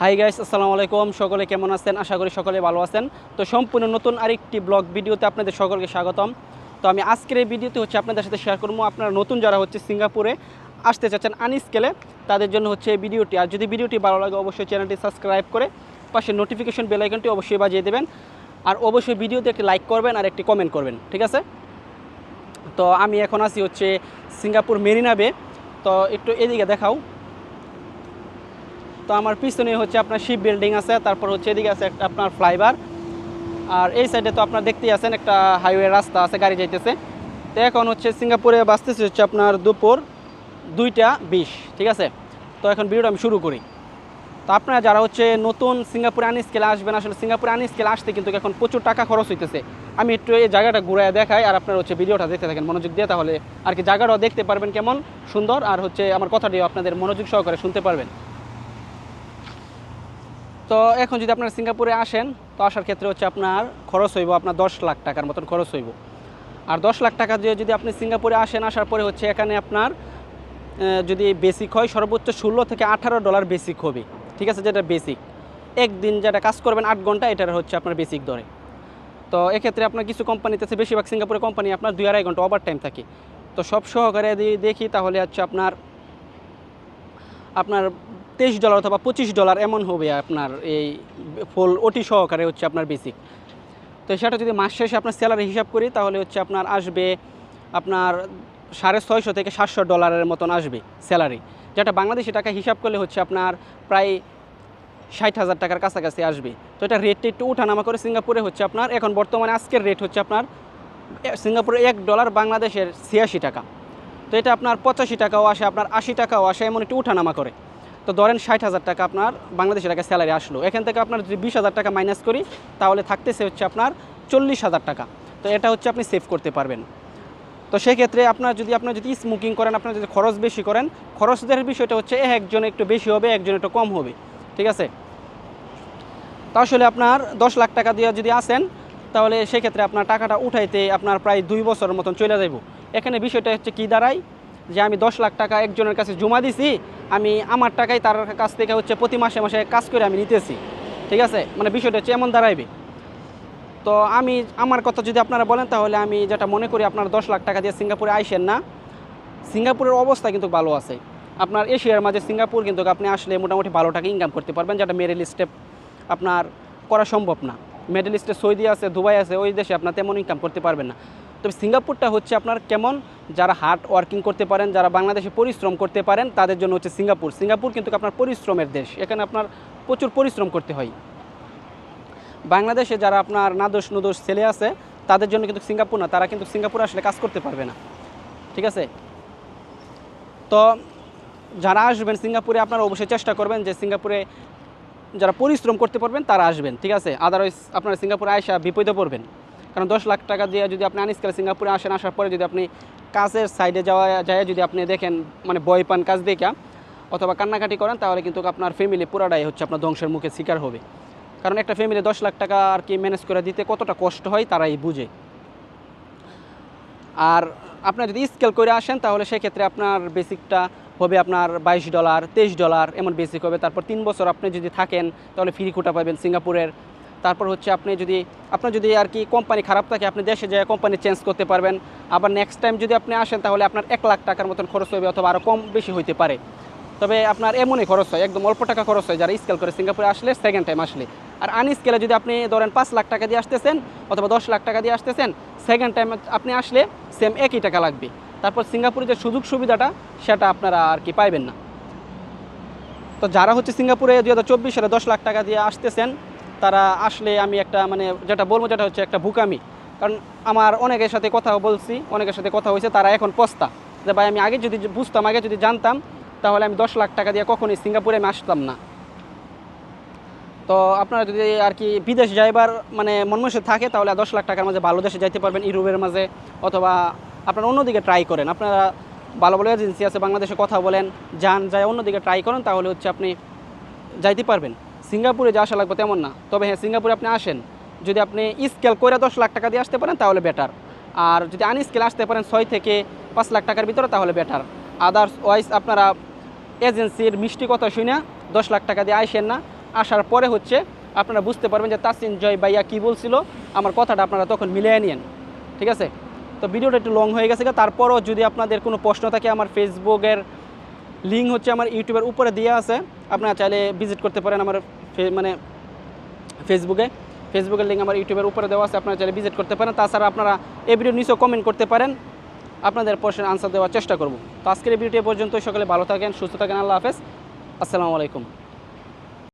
Hi guys আসসালামু আলাইকুম। সকলে কেমন আছেন? আশা করি সকলে ভালো আছেন। তো সম্পূর্ণ নতুন আরেকটি ব্লগ ভিডিওতে আপনাদের সকলকে স্বাগতম। তো আমি আজকের এই ভিডিওতে হচ্ছে আপনাদের সাথে শেয়ার করব। আপনারা নতুন যারা হচ্ছে সিঙ্গাপুরে আসতে চাচ্ছেন আনস্কেলে তাদের জন্য হচ্ছে এই ভিডিওটি। আর যদি ভিডিওটি ভালো লাগে, অবশ্যই চ্যানেলটি সাবস্ক্রাইব করে পাশে নোটিফিকেশন বেল আইকনটি অবশ্যই বাজিয়ে দেবেন। আর অবশ্যই ভিডিওতে একটি লাইক করবেন আর একটি কমেন্ট করবেন। ঠিক আছে? তো আমি এখন আছি হচ্ছে সিঙ্গাপুর মেরিনা বে। তো একটু এদিকে দেখাও। তো আমার পিছনে হচ্ছে আপনার শিপ বিল্ডিং আছে, তারপর হচ্ছে এদিকে আছে একটা আপনার ফ্লাইভার আর এই সাইডে তো আপনার দেখতেই আছেন একটা হাইওয়ে রাস্তা আছে, গাড়ি যাইতেছে। তো এখন হচ্ছে সিঙ্গাপুরে বাঁচতেছে হচ্ছে আপনার দুপুর দুইটা বিশ, ঠিক আছে? তো এখন ভিডিওটা আমি শুরু করি। তো আপনারা যারা হচ্ছে নতুন সিঙ্গাপুরে আনি স্কেলে আসবেন, আসলে সিঙ্গাপুরে আনি স্কেলে আসতে কিন্তু এখন প্রচুর টাকা খরচ হইতেছে। আমি একটু এই জায়গাটা ঘুরে দেখাই আর আপনার হচ্ছে ভিডিওটা দেখতে থাকেন, মনোযোগ দিয়ে তাহলে আর কি জায়গাটাও দেখতে পারবেন কেমন সুন্দর। আর হচ্ছে আমার কথাটিও আপনাদের মনোযোগ সহকারে শুনতে পারবেন। তো এখন যদি আপনারা সিঙ্গাপুরে আসেন, তো আসার ক্ষেত্রে হচ্ছে আপনার খরচ হইব আপনার দশ লাখ টাকার মতন খরচ হইব। আর দশ লাখ টাকা দিয়ে যদি আপনি সিঙ্গাপুরে আসেন, আসার পরে হচ্ছে এখানে আপনার যদি বেসিক হয়, সর্বোচ্চ ষোলো থেকে আঠারো ডলার বেসিক হবে। ঠিক আছে, যেটা বেসিক একদিন যেটা কাজ করবেন আট ঘণ্টা, এটার হচ্ছে আপনার বেসিক ধরে। তো এক্ষেত্রে আপনার কিছু কোম্পানিতে আছে, বেশিরভাগ সিঙ্গাপুরে কোম্পানি আপনার দুই আড়াই ঘণ্টা ওভার টাইম থাকে। তো সব সহকারে দেখি, তাহলে হচ্ছে আপনার আপনার তেইশ ডলার অথবা পঁচিশ ডলার এমন হবে আপনার এই ফুল ওটি সহকারে হচ্ছে আপনার বেসিক তো সেটা যদি মাস শেষে আপনার স্যালারি হিসাব করি, তাহলে হচ্ছে আপনার আসবে আপনার সাড়ে ছয়শো থেকে সাতশো ডলারের মতন আসবে স্যালারি যেটা বাংলাদেশি টাকা হিসাব করলে হচ্ছে আপনার প্রায় ষাট হাজার টাকার কাছাকাছি আসবে। তো এটা রেটটা একটু উঠানামা করে সিঙ্গাপুরে হচ্ছে আপনার, এখন বর্তমানে আজকের রেট হচ্ছে আপনার সিঙ্গাপুরে এক ডলার, বাংলাদেশের ছিয়াশি টাকা। তো এটা আপনার পঁচাশি টাকাও আসে, আপনার আশি টাকাও আসে, এমন একটু উঠানামা করে। তো ধরেন ষাট হাজার টাকা আপনার বাংলাদেশি টাকা স্যালারি আসলো। এখান থেকে আপনার যদি বিশ হাজার টাকা মাইনাস করি, তাহলে থাকতেছে হচ্ছে আপনার চল্লিশ হাজার টাকা। তো এটা হচ্ছে আপনি সেভ করতে পারবেন। তো সেক্ষেত্রে আপনার যদি আপনার যদি স্মোকিং করেন, আপনার যদি খরচ বেশি করেন, খরচদের বিষয়টা হচ্ছে একজন একটু বেশি হবে, একজন একটু কম হবে। ঠিক আছে? তো আসলে আপনার দশ লাখ টাকা দিয়ে যদি আসেন, তাহলে সেক্ষেত্রে আপনার টাকাটা উঠাইতে আপনার প্রায় দুই বছরের মতন চলে যাইব। এখানে বিষয়টা হচ্ছে কী দাঁড়ায়? যে আমি দশ লাখ টাকা একজনের কাছে জমা দিছি, আমি আমার টাকাই তার কাছ থেকে হচ্ছে প্রতি মাসে মাসে কাজ করে আমি নিতেছি। ঠিক আছে? মানে বিষয়টা হচ্ছে এমন দাঁড়াইবে। তো আমি, আমার কথা যদি আপনারা বলেন, তাহলে আমি যেটা মনে করি, আপনার দশ লাখ টাকা দিয়ে সিঙ্গাপুরে আইসেন না। সিঙ্গাপুরের অবস্থা কিন্তু ভালো আছে। আপনার এশিয়ার মাঝে সিঙ্গাপুর কিন্তু আপনি আসলে মোটামুটি ভালো টাকা ইনকাম করতে পারবেন, যেটা মেরিল স্টেপ আপনার করা সম্ভব না। মিডল ইস্টে সৌদি আছে, দুবাই আছে, ওই দেশে আপনার তেমন ইনকাম করতে পারবেন না। তবে সিঙ্গাপুরটা হচ্ছে আপনার কেমন? যারা হার্ড ওয়ার্কিং করতে পারেন, যারা বাংলাদেশে পরিশ্রম করতে পারেন, তাদের জন্য হচ্ছে সিঙ্গাপুর। সিঙ্গাপুর কিন্তু আপনার পরিশ্রমের দেশ। এখানে আপনার প্রচুর পরিশ্রম করতে হয়। বাংলাদেশে যারা আপনার নাদোষ নুদোষ ছেলে আছে, তাদের জন্য কিন্তু সিঙ্গাপুর না। তারা কিন্তু সিঙ্গাপুর আসলে কাজ করতে পারবে না। ঠিক আছে? তো যারা আসবেন সিঙ্গাপুরে, আপনারা অবশ্যই চেষ্টা করবেন যে সিঙ্গাপুরে যারা পরিশ্রম করতে পারবেন, তারা আসবেন। ঠিক আছে? আদারওয়াইজ আপনারা সিঙ্গাপুরে আসা বিপদে পড়বেন। কারণ দশ লাখ টাকা দিয়ে যদি আপনি আনিসকালে সিঙ্গাপুরে আসেন, আসার পরে যদি আপনি কাজের সাইডে যাওয়া যায় যদি আপনি দেখেন মানে বয় পান কাজ দেখা, অথবা কান্নাকাটি করেন, তাহলে কিন্তু আপনার ফ্যামিলি পুরাটাই হচ্ছে আপনার ধ্বংসের মুখে শিকার হবে। কারণ একটা ফ্যামিলি দশ লাখ টাকা আর কি ম্যানেজ করে দিতে কতটা কষ্ট হয়, তারাই বুঝে। আর আপনার যদি স্কেল করে আসেন, তাহলে সেক্ষেত্রে আপনার বেসিকটা হবে আপনার বাইশ ডলার তেইশ ডলার এমন বেসিক হবে। তারপর তিন বছর আপনি যদি থাকেন, তাহলে ফ্রি কোটা পাবেন সিঙ্গাপুরের তারপর হচ্ছে আপনি যদি, আপনার যদি আর কি কোম্পানি খারাপ থাকে, আপনি দেশে যায় কোম্পানি চেঞ্জ করতে পারবেন। আবার নেক্সট টাইম যদি আপনি আসেন, তাহলে আপনার এক লাখ টাকার মতন খরচ হবে অথবা আরও কম বেশি হইতে পারে। তবে আপনার এমনই খরচ হয়, একদম অল্প টাকা খরচ হয়, যারা স্কেল করে সিঙ্গাপুরে আসলে সেকেন্ড টাইম আসলে। আর আন স্কেলে যদি আপনি ধরেন পাঁচ লাখ টাকা দিয়ে আসতেছেন অথবা দশ লাখ টাকা দিয়ে আসতেছেন সেকেন্ড টাইম আপনি আসলে সেম একই টাকা লাগবে। তারপর সিঙ্গাপুরে যে সুযোগ সুবিধাটা, সেটা আপনারা আর কি পাইবেন না। তো যারা হচ্ছে সিঙ্গাপুরে দু হাজার চব্বিশ সালে দশ লাখ টাকা দিয়ে আসতেছেন তারা আসলে আমি একটা মানে যেটা বলব যেটা হচ্ছে একটা বুকামি কারণ আমার অনেকের সাথে কথা বলছি, অনেকের সাথে কথা হয়েছে, তারা এখন পস্তা। যে ভাই, আমি আগে যদি বুঝতাম, আগে যদি জানতাম, তাহলে আমি দশ লাখ টাকা দিয়ে কখনোই সিঙ্গাপুরে আমি আসতাম না। তো আপনারা যদি আর কি বিদেশ যাইবার মানে মনমসে থাকে, তাহলে দশ লাখ টাকার মাঝে ভালো দেশে যাইতে পারবেন, ইউরোপের মাঝে, অথবা আপনারা অন্যদিকে ট্রাই করেন। আপনারা ভালো ভালো এজেন্সি আছে, বাংলাদেশে কথা বলেন, যান যায় অন্যদিকে ট্রাই করেন, তাহলে হচ্ছে আপনি যাইতে পারবেন। সিঙ্গাপুরে যা আসা লাগবে তেমন না। তবে হ্যাঁ সিঙ্গাপুরে আপনি আসেন। যদি আপনি স্কেল করে দশ লাখ টাকা দিয়ে আসতে পারেন, তাহলে বেটার আর যদি আনস্কেল আসতে পারেন ছয় থেকে পাঁচ লাখ টাকার ভিতরে, তাহলে বেটার আদার্স ওয়াইজ আপনারা এজেন্সির মিষ্টি কথা শুনে দশ লাখ টাকা দিয়ে আইসেন না। আসার পরে হচ্ছে আপনারা বুঝতে পারবেন যে তাসিন জয় ভাইয়া কী বলছিল। আমার কথাটা আপনারা তখন মিলিয়ে নিন ঠিক আছে? তো ভিডিওটা একটু লং হয়ে গেছে তারপরও যদি আপনাদের কোনো প্রশ্ন থাকে, আমার ফেসবুকের লিঙ্ক হচ্ছে আমার ইউটিউবের উপরে দেওয়া আছে। আপনারা চাইলে ভিজিট করতে পারেন আমার মানে ফেসবুকে ফেসবুকের লিঙ্ক আমার ইউটিউবের উপরে দেওয়া আছে, আপনারা চাইলে ভিজিট করতে পারেন। তাছাড়া আপনারা এই ভিডিও নিচেও কমেন্ট করতে পারেন। আপনাদের প্রশ্নের আনসার দেওয়ার চেষ্টা করব। তো আজকের এই ভিডিওটি পর্যন্ত সকলে ভালো থাকেন, সুস্থ থাকেন। আল্লাহ হাফেজ। আসসালামু আলাইকুম।